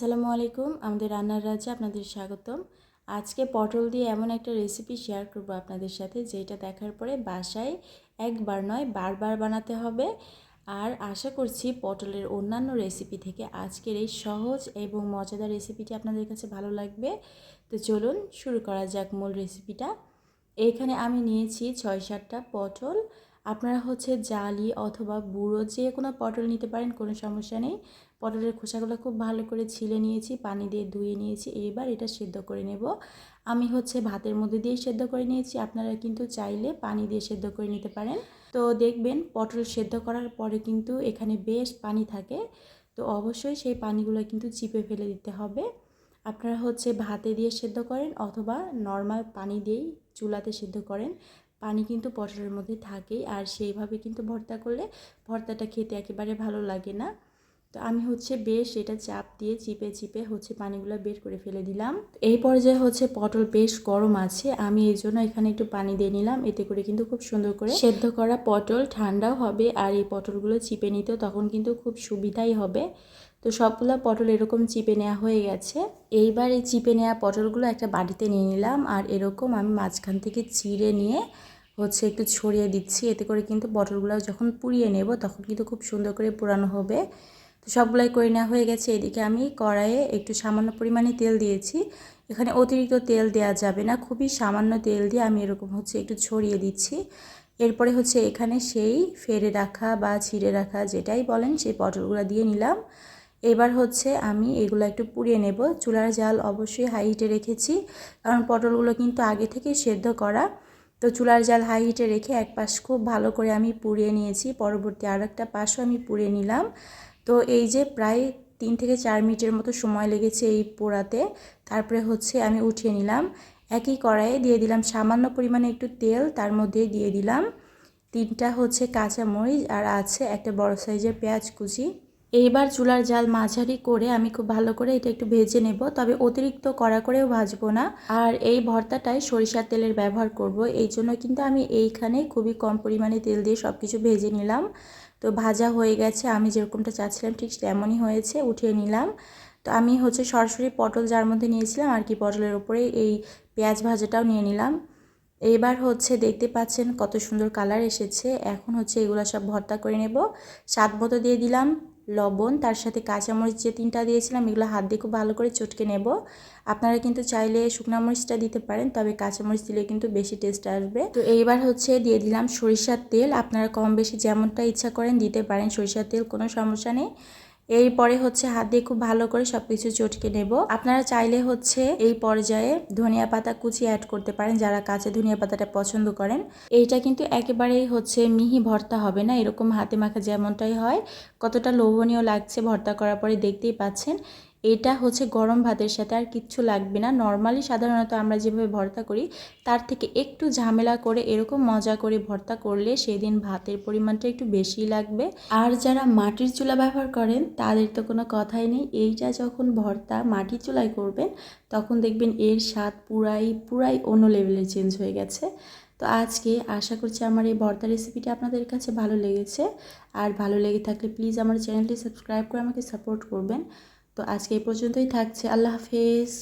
আসসালামু আলাইকুম, আমাদের রান্নার রাজ্যে আপনাদের স্বাগতম। আজকে পটল দিয়ে এমন একটা রেসিপি শেয়ার করব আপনাদের সাথে, যেটা দেখার পরে বাসায় একবার নয়, বারবার বানাতে হবে। আর আশা করছি পটলের অন্যান্য রেসিপি থেকে আজকের এই সহজ এবং মজাদার রেসিপিটি আপনাদের কাছে ভালো লাগবে। তো চলুন শুরু করা যাক মূল রেসিপিটা এখানে আমি নিয়েছি ছয় সাতটা পটল আপনারা হচ্ছে জালি অথবা বুড়ো যে কোনো পটল নিতে পারেন, কোনো সমস্যা নেই। পটলের খোসাগুলো খুব ভালো করে ছিলে নিয়েছি, পানি দিয়ে ধুয়ে নিয়েছি, এবার এটা সেদ্ধ করে নেব। আমি হচ্ছে ভাতের মধ্যে দিয়ে সেদ্ধ করে নিয়েছি, আপনারা কিন্তু চাইলে পানি দিয়ে সেদ্ধ করে নিতে পারেন। তো দেখবেন পটল সেদ্ধ করার পরে কিন্তু এখানে বেশ পানি থাকে, তো অবশ্যই সেই পানিগুলো কিন্তু চিপে ফেলে দিতে হবে। আপনারা হচ্ছে ভাতে দিয়ে সেদ্ধ করেন অথবা নর্মাল পানি দিয়েই চুলাতে সেদ্ধ করেন। পানি কিন্তু পটলের মধ্যে থাকেই আর সেইভাবে কিন্তু ভর্তা করলে ভর্তাটা খেতে একেবারে ভালো লাগে না। তো আমি হচ্ছে বেশ এটা চাপ দিয়ে চিপে চিপে হচ্ছে পানিগুলো বের করে ফেলে দিলাম। এই পর্যায়ে হচ্ছে পটল বেশ গরম আছে, আমি এই জন্য এখানে একটু পানি দিয়ে নিলাম, এতে করে কিন্তু খুব সুন্দর করে সেদ্ধ করা পটল ঠান্ডাও হবে আর এই পটলগুলো চিপে নিতেও তখন কিন্তু খুব সুবিধাই হবে। তো সবগুলো পটল এরকম চিপে নেওয়া হয়ে গেছে। এইবার এই চিপে নেওয়া পটলগুলো একটা বাড়িতে নিয়ে নিলাম আর এরকম আমি মাঝখান থেকে চিড়ে নিয়ে হচ্ছে একটু ছড়িয়ে দিচ্ছি। এতে করে কিন্তু পটলগুলো যখন পুড়িয়ে নেব তখন কিন্তু খুব সুন্দর করে পোড়ানো হবে। তো সবগুলাই করে নেওয়া হয়ে গেছে। এদিকে আমি কড়াইয়ে একটু সামান্য পরিমাণে তেল দিয়েছি। এখানে অতিরিক্ত তেল দেওয়া যাবে না। খুবই সামান্য তেল দিয়ে আমি এরকম হচ্ছে একটু ছড়িয়ে দিচ্ছি। এরপরে হচ্ছে এখানে সেই ফেরে রাখা বা ছিঁড়ে রাখা যেটাই বলেন সেই পটলগুলো দিয়ে নিলাম। এবার হচ্ছে আমি এগুলো একটু পুড়িয়ে নেব। চুলার জাল অবশ্যই হাই হিটে রেখেছি, কারণ পটলগুলো কিন্তু আগে থেকে সেদ্ধ করা। তো চুলার জাল হাই হিটে রেখে এক পাশ খুব ভালো করে আমি পুড়িয়ে নিয়েছি। পরবর্তী আর একটা পাশও আমি পুড়িয়ে নিলাম। তো এই যে প্রায় তিন থেকে চার মিনিটের মতো সময় লেগেছে এই পোড়াতে, তারপরে হচ্ছে আমি উঠিয়ে নিলাম। একই কড়াইয়ে দিয়ে দিলাম সামান্য পরিমাণে একটু তেল, তার মধ্যে দিয়ে দিলাম তিনটা হচ্ছে কাঁচা মরিচ আর আছে একটা বড় সাইজের পেঁয়াজ কুচি। এইবার চুলার জাল মাঝারি করে আমি খুব ভালো করে এটা একটু ভেজে নেব, তবে অতিরিক্ত কড়া করেও ভাজবো না। আর এই ভর্তাটায় সরিষার তেলের ব্যবহার করব, এই জন্য কিন্তু আমি এইখানে খুবই কম পরিমাণে তেল দিয়ে সব কিছু ভেজে নিলাম। তো ভাজা হয়ে গেছে, আমি যেরকমটা চাচ্ছিলাম ঠিক তেমনই হয়েছে, উঠিয়ে নিলাম। তো আমি হচ্ছে সরাসরি পটল যার মধ্যে নিয়েছিলাম আর কি, পটলের ওপরে এই পেঁয়াজ ভাজাটাও নিয়ে নিলাম। এইবার হচ্ছে দেখতে পাচ্ছেন কত সুন্দর কালার এসেছে, এখন হচ্ছে এগুলো সব ভর্তা করে নেব। স্বাদ মতো দিয়ে দিলাম। লবণ, তার সাথে কাঁচামরিচ যে তিনটা দিয়েছিলাম, এগুলো হাত দিয়ে খুব ভালো করে চটকে নেব। আপনারা কিন্তু চাইলে শুকনো মরিচটা দিতে পারেন, তবে কাঁচামরিচ দিলে কিন্তু বেশি টেস্ট আসবে। তো এইবার হচ্ছে দিয়ে দিলাম সরিষার তেল। আপনারা কম বেশি যেমনটা ইচ্ছা করেন দিতে পারেন। সরিষার তেল কোনো সমস্যা নেই। এরপরে হচ্ছে হাত দিয়ে খুব ভালো করে সবকিছু চটকে নেব। আপনারা চাইলে হচ্ছে এই পর্যায়ে ধনিয়া পাতা কুচি অ্যাড করতে পারেন যারা কাঁচা ধনিয়া পাতাটা পছন্দ করেন। এইটা কিন্তু একেবারেই হচ্ছে মিহি ভর্তা হবে না, এরকম হাতে মাখা যেমনটাই হয়, কতটা লোভনীয় লাগছে ভর্তা করার পরে দেখতেই পাচ্ছেন। এটা হচ্ছে গরম ভাতের সাথে আর কিচ্ছু লাগবে না। নর্মালি সাধারণত আমরা যেভাবে ভর্তা করি, তার থেকে একটু ঝামেলা করে এরকম মজা করে ভর্তা করলে সেদিন ভাতের পরিমাণটা একটু বেশি লাগবে। আর যারা মাটির চুলা ব্যবহার করেন, তাদের তো কোনো কথাই নেই। এইটা যখন ভর্তা মাটির চুলায় করবেন, তখন দেখবেন এর স্বাদ পুরাই পুরাই অন্য লেভেলে চেঞ্জ হয়ে গেছে। তো আজকে আশা করছি আমার এই ভর্তা রেসিপিটা আপনাদের কাছে ভালো লেগেছে। আর ভালো লেগে থাকলে প্লিজ আমার চ্যানেলটি সাবস্ক্রাইব করে আমাকে সাপোর্ট করবেন। তো আজকে এই পর্যন্তই থাকছে। আল্লাহ হাফেজ।